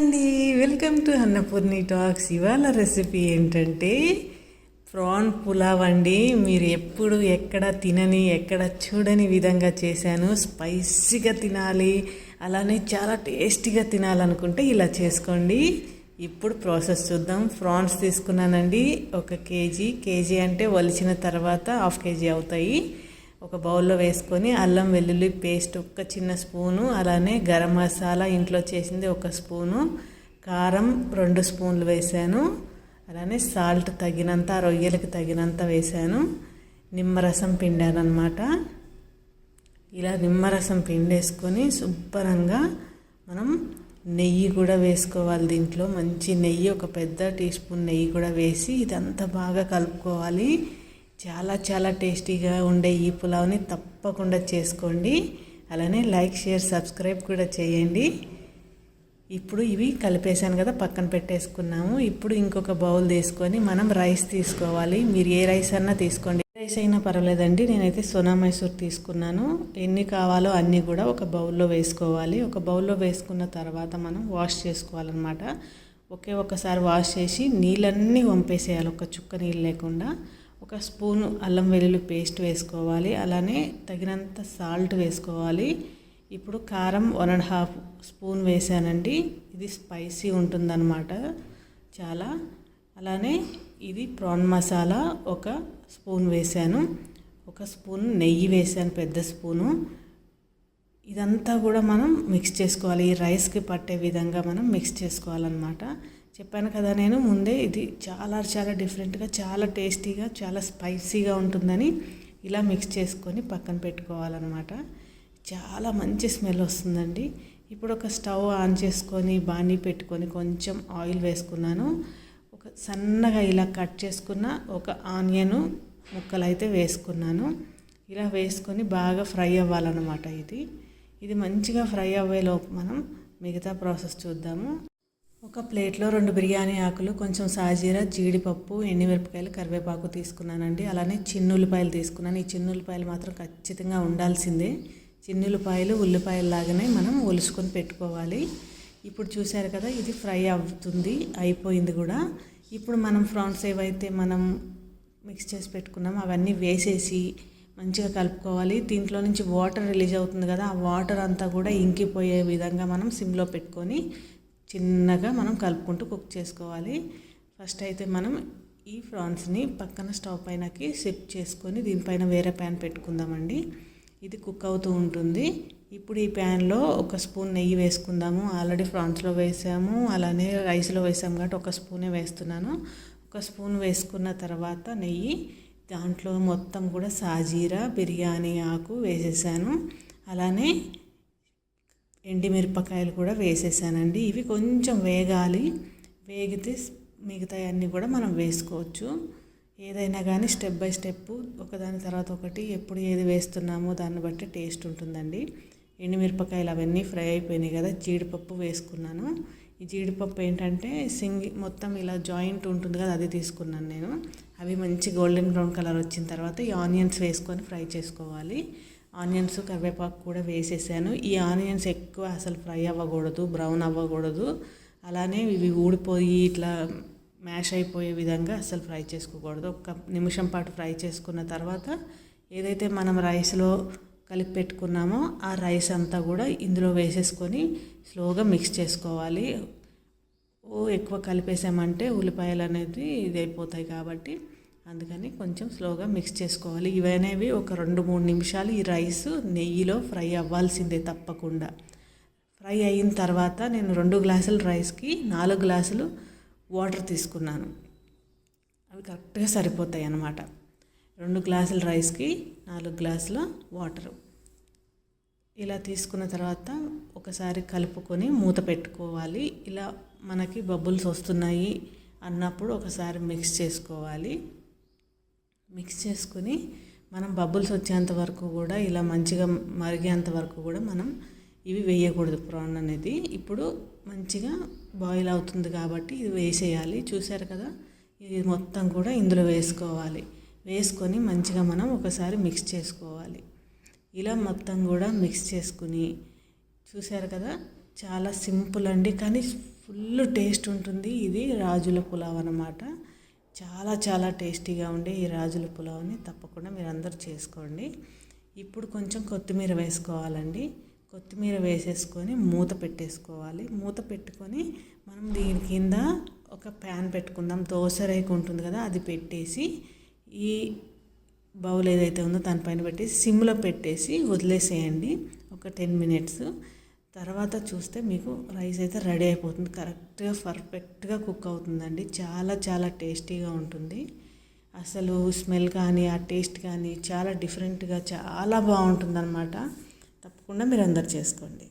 అండి. Welcome to Annapurni talks ఇవాళ recipe ఏంటంటే ప్రాన్ పులావ్ అండి. మీరు ఎప్పుడు ఎక్కడ తినని ఎక్కడ చూడని విధంగా చేశాను. స్పైసీగా తినాలి. అలానే చాలా టేస్టీగా తినాలనుకుంటే ఇలా చేసుకోండి. ఇప్పుడు ప్రాసెస్ చూద్దాం. ప్రాన్స్ తీసుకున్నానండి. ఒక కేజీ. కేజీ అంటే వలిచిన తర్వాత హాఫ్ కేజీ అవుతాయి. ఒక బౌల్లో వేసుకొని అల్లం వెల్లుల్లి పేస్ట్ ఒక చిన్న స్పూను అలానే గరం మసాలా ఇంట్లో చేసింది ఒక స్పూను కారం రెండు స్పూన్లు వేసాను అలానే సాల్ట్ తగినంత రొయ్యలకు తగినంత వేసాను. నిమ్మరసం పిండానమాట ఇలా నిమ్మరసం పిండేసుకొని శుభ్రంగా మనం నెయ్యి కూడా వేసుకోవాలి దీంట్లో. మంచి నెయ్యి ఒక పెద్ద టీ స్పూన్ నెయ్యి కూడా వేసి ఇదంతా బాగా కలుపుకోవాలి. చాలా చాలా టేస్టీగా ఉండే ఈ పులావ్ని తప్పకుండా చేసుకోండి. అలానే లైక్ షేర్ సబ్స్క్రైబ్ కూడా చేయండి. ఇప్పుడు ఇవి కలిపేశాను కదా పక్కన పెట్టేసుకున్నాము. ఇప్పుడు ఇంకొక బౌల్ తీసుకొని మనం రైస్ తీసుకోవాలి. మీరు ఏ రైస్ అన్నా తీసుకోండి. రైస్ అయినా పర్వాలేదండి. నేనైతే సోనా మైసూర్ తీసుకున్నాను. ఎన్ని కావాలో అన్నీ కూడా ఒక బౌల్లో వేసుకోవాలి. ఒక బౌల్లో వేసుకున్న తర్వాత మనం వాష్ చేసుకోవాలన్నమాట. ఒకే ఒకసారి వాష్ చేసి నీళ్ళన్నీ వంపేసేయాలి. ఒక చుక్క నీళ్ళు లేకుండా. ఒక స్పూను అల్లం వెల్లుల్లి పేస్ట్ వేసుకోవాలి అలానే తగినంత సాల్ట్ వేసుకోవాలి. ఇప్పుడు కారం వన్ అండ్ హాఫ్ స్పూన్ వేసానండి. ఇది స్పైసీ ఉంటుందన్నమాట చాలా. అలానే ఇది ప్రాన్ మసాలా ఒక స్పూన్ వేసాను. ఒక స్పూన్ నెయ్యి వేసాను పెద్ద స్పూను. ఇదంతా కూడా మనం మిక్స్ చేసుకోవాలి. ఈ రైస్కి పట్టే విధంగా మనం మిక్స్ చేసుకోవాలన్నమాట. చెప్పాను కదా నేను ముందే ఇది చాలా చాలా డిఫరెంట్గా చాలా టేస్టీగా చాలా స్పైసీగా ఉంటుందని ఇలా మిక్స్ చేసుకొని పక్కన పెట్టుకోవాలన్నమాట. చాలా మంచి స్మెల్ వస్తుందండి. ఇప్పుడు ఒక స్టవ్ ఆన్ చేసుకొని బాణీ పెట్టుకొని కొంచెం ఆయిల్ వేసుకున్నాను. ఒక సన్నగా ఇలా కట్ చేసుకున్న ఒక ఆనియన్ ముక్కలు అయితే వేసుకున్నాను. ఇలా వేసుకొని బాగా ఫ్రై అవ్వాలన్నమాట ఇది. ఇది మంచిగా ఫ్రై అవ్వేలోపు మనం మిగతా ప్రాసెస్ చూద్దాము. ఒక ప్లేట్లో రెండు బిర్యానీ ఆకులు కొంచెం సాజీరా జీడిపప్పు ఎండిమిరపకాయలు కరివేపాకు తీసుకున్నానండి. అలానే చిన్నుల్లిపాయలు తీసుకున్నాను. ఈ చిన్నుల్లిపాయలు మాత్రం ఖచ్చితంగా ఉండాల్సిందే. చిన్నుల్లిపాయలు ఉల్లిపాయలు లాగానే మనం ఒలుసుకొని పెట్టుకోవాలి. ఇప్పుడు చూశారు కదా ఇది ఫ్రై అవుతుంది అయిపోయింది కూడా. ఇప్పుడు మనం ఫ్రాన్స్ ఏవైతే మనం మిక్స్ చేసి పెట్టుకున్నామో అవన్నీ వేసేసి మంచిగా కలుపుకోవాలి. దీంట్లో నుంచి వాటర్ రిలీజ్ అవుతుంది కదా ఆ వాటర్ అంతా కూడా ఇంకిపోయే విధంగా మనం సిమ్లో పెట్టుకొని చిన్నగా మనం కలుపుకుంటూ కుక్ చేసుకోవాలి. ఫస్ట్ అయితే మనం ఈ ఫ్రాన్స్ని పక్కన స్టవ్ పైనకి షిఫ్ట్ చేసుకొని దీనిపైన వేరే ప్యాన్ పెట్టుకుందామండి. ఇది కుక్ అవుతూ ఉంటుంది. ఇప్పుడు ఈ ప్యాన్లో ఒక స్పూన్ నెయ్యి వేసుకుందాము. ఆల్రెడీ ఫ్రాన్స్లో వేసాము. అలానే రైస్లో వేసాము కాబట్టి ఒక స్పూనే వేస్తున్నాను. ఒక స్పూన్ వేసుకున్న తర్వాత నెయ్యి దాంట్లో మొత్తం కూడా సాజీరా బిర్యానీ ఆకు వేసేసాను. అలానే ఎండిమిరపకాయలు కూడా వేసేసానండి. ఇవి కొంచెం వేగాలి. వేగితే మిగతాయన్నీ కూడా మనం వేసుకోవచ్చు. ఏదైనా కానీ స్టెప్ బై స్టెప్ ఒకదాని తర్వాత ఒకటి ఎప్పుడు ఏది వేస్తున్నామో దాన్ని బట్టి టేస్ట్ ఉంటుందండి. ఎండిమిరపకాయలు అవన్నీ ఫ్రై అయిపోయినాయి కదా జీడిపప్పు వేసుకున్నాను. ఈ జీడిపప్పు ఏంటంటే సింగి మొత్తం ఇలా జాయింట్ ఉంటుంది కదా అది తీసుకున్నాను నేను. అవి మంచి గోల్డెన్ బ్రౌన్ కలర్ వచ్చిన తర్వాత ఈ ఆనియన్స్ వేసుకొని ఫ్రై చేసుకోవాలి. ఆనియన్స్ కరివేపాకు కూడా వేసేసాను. ఈ ఆనియన్స్ ఎక్కువ అసలు ఫ్రై అవ్వకూడదు బ్రౌన్ అవ్వకూడదు. అలానే ఇవి ఊడిపోయి ఇట్లా మ్యాష్ అయిపోయే విధంగా అసలు ఫ్రై చేసుకోకూడదు. ఒక నిమిషం పాటు ఫ్రై చేసుకున్న తర్వాత ఏదైతే మనం రైస్లో కలిపి పెట్టుకున్నామో ఆ రైస్ అంతా కూడా ఇందులో వేసేసుకొని స్లోగా మిక్స్ చేసుకోవాలి. ఓ ఎక్కువ కలిపేసామంటే ఉల్లిపాయలు అనేది ఇది అయిపోతాయి కాబట్టి అందుకని కొంచెం స్లోగా మిక్స్ చేసుకోవాలి. ఇవనేవి ఒక రెండు మూడు నిమిషాలు ఈ రైస్ నెయ్యిలో ఫ్రై అవ్వాల్సిందే తప్పకుండా. ఫ్రై అయిన తర్వాత నేను రెండు గ్లాసుల రైస్కి నాలుగు గ్లాసులు వాటర్ తీసుకున్నాను. అవి కరెక్ట్గా సరిపోతాయి అన్నమాట. రెండు గ్లాసుల రైస్కి నాలుగు గ్లాసుల వాటర్. ఇలా తీసుకున్న తర్వాత ఒకసారి కలుపుకొని మూత పెట్టుకోవాలి. ఇలా మనకి బబుల్స్ వస్తున్నాయి అన్నప్పుడు ఒకసారి మిక్స్ చేసుకోవాలి. మిక్స్ చేసుకుని మనం బబుల్స్ వచ్చేంత వరకు కూడా ఇలా మంచిగా మరిగేంత వరకు కూడా మనం ఇవి వేయకూడదు ప్రాన్ అనేది. ఇప్పుడు మంచిగా బాయిల్ అవుతుంది కాబట్టి ఇది వేసేయాలి. చూసారు కదా? ఇది మొత్తం కూడా ఇందులో వేసుకోవాలి. వేసుకొని మంచిగా మనం ఒకసారి మిక్స్ చేసుకోవాలి. ఇలా మొత్తం కూడా మిక్స్ చేసుకుని చూసారు కదా? చాలా సింపుల్ అండి. కానీ ఫుల్ టేస్ట్ ఉంటుంది. ఇది రాజుల పులావ్ అన్నమాట. చాలా చాలా టేస్టీగా ఉండే ఈ రాజుల పులావ్ని తప్పకుండా మీరు అందరూ చేసుకోండి. ఇప్పుడు కొంచెం కొత్తిమీర వేసుకోవాలండి. కొత్తిమీర వేసేసుకొని మూత పెట్టేసుకోవాలి. మూత పెట్టుకొని మనం దీని కింద ఒక ప్యాన్ పెట్టుకుందాం. దోశ రేకు ఉంటుంది కదా అది పెట్టేసి ఈ బౌల్ ఏదైతే ఉందో దానిపైన పెట్టేసి సిమ్లో పెట్టేసి వదిలేసేయండి. ఒక టెన్ మినిట్స్. తర్వాత చూస్తే మీకు రైస్ అయితే రెడీ అయిపోతుంది. కరెక్ట్గా పర్ఫెక్ట్గా కుక్ అవుతుందండి. చాలా చాలా టేస్టీగా ఉంటుంది. అసలు స్మెల్ కానీ ఆ టేస్ట్ కానీ చాలా డిఫరెంట్గా చాలా బాగుంటుంది అనమాట తప్పకుండా మీరు అందరు చేసుకోండి.